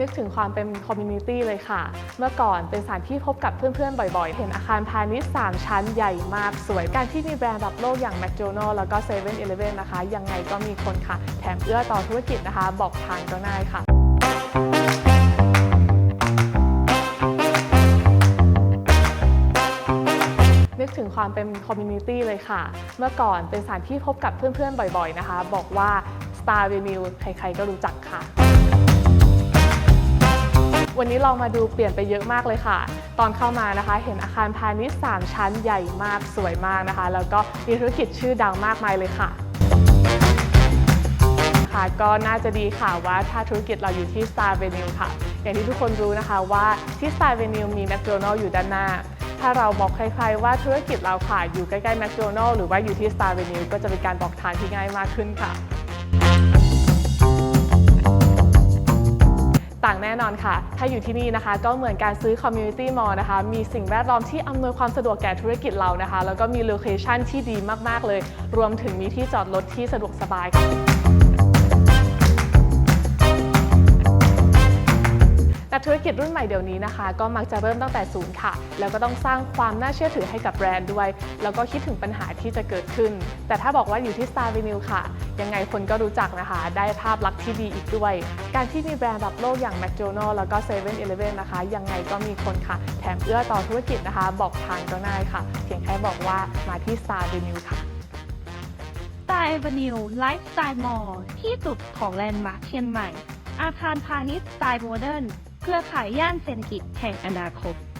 นึกถึงความเป็นคอมมูนิตี้เลยค่ะ เมื่อก่อนเป็นสถานที่พบกับเพื่อนๆ บ่อยๆ เห็นอาคารพาณิชย์ 3 ชั้นใหญ่มากสวย การที่มีแบรนด์ระดับโลกอย่าง McDonald's แล้วก็7 e เ e ่ e อนะคะ ยังไงก็มีคนค่ะ แถมเอื้อต่อธุรกิจนะคะ บอกทางก็ง่ายค่ะนึกถึงความเป็นคอมมูนิตี้เลยค่ะ เมื่อก่อนเป็นสถานที่พบกับเพื่อนๆ บ่อยๆ นะคะ บอกว่า Star Venue ใครๆ ก็รู้จักค่ะ วันนี้เรามาดูเปลี่ยนไปเยอะมากเลยค่ะ ตอนเข้ามานะคะ เห็นอาคารพาณิชย์ 3 ชั้นใหญ่มากสวยมากนะคะ แล้วก็มีธุรกิจชื่อดังมากมายเลยค่ะค่ะก็น่าจะดีค่ะว่าถ้าธุรกิจเราอยู่ที่ Star Avenue ค่ะ อย่างที่ทุกคนรู้นะคะว่าที่ Star Avenue มี McDonald's อยู่ด้านหน้า ถ้าเราบอกใครๆว่าธุรกิจเราค่ะอยู่ใกล้ๆ McDonald's หรือว่าอยู่ที่ Star Avenue ก็จะเป็นการบอกทางที่ง่ายมากขึ้นค่ะ ต่างแน่นอนค่ะ ถ้าอยู่ที่นี่นะคะ ก็เหมือนการซื้อ Community Mall นะคะ มีสิ่งแวดล้อมที่อำนวยความสะดวกแก่ธุรกิจเรานะคะ แล้วก็มีโลเคชันที่ดีมาก ๆ เลย รวมถึงมีที่จอดรถที่สะดวกสบายค่ะแต่ธุรกิจรุ่นใหม่เดี๋ยวนี้นะคะ ก็มักจะเริ่มตั้งแต่ศูนย์ค่ะ แล้วก็ต้องสร้างความน่าเชื่อถือให้กับแบรนด์ด้วย แล้วก็คิดถึงปัญหาที่จะเกิดขึ้น แต่ถ้าบอกว่าอยู่ที่ Star Venue ค่ะ ยังไงคนก็รู้จักนะคะ ได้ภาพลักษณ์ที่ดีอีกด้วย การที่มีแบรนด์ระดับโลกอย่าง McDonald's แล้วก็7 e เ e ่ e นะคะ ยังไงก็มีคนค่ะ แถมเอื้อต่อธุรกิจนะคะ บอกทางก็ง่ายค่ะ เพียงแค่บอกว่ามาที่ Star Avenue ค่ะสไตล์ a อ e นิวไลฟ์สไตล์มอลที่สุดของแลนด์มาร์คเชียงใหม่ อาคารพาณิชย์สไตล์โมเดิร์นเครือข่ายย่านเศรษฐกิจแห่งอนาคต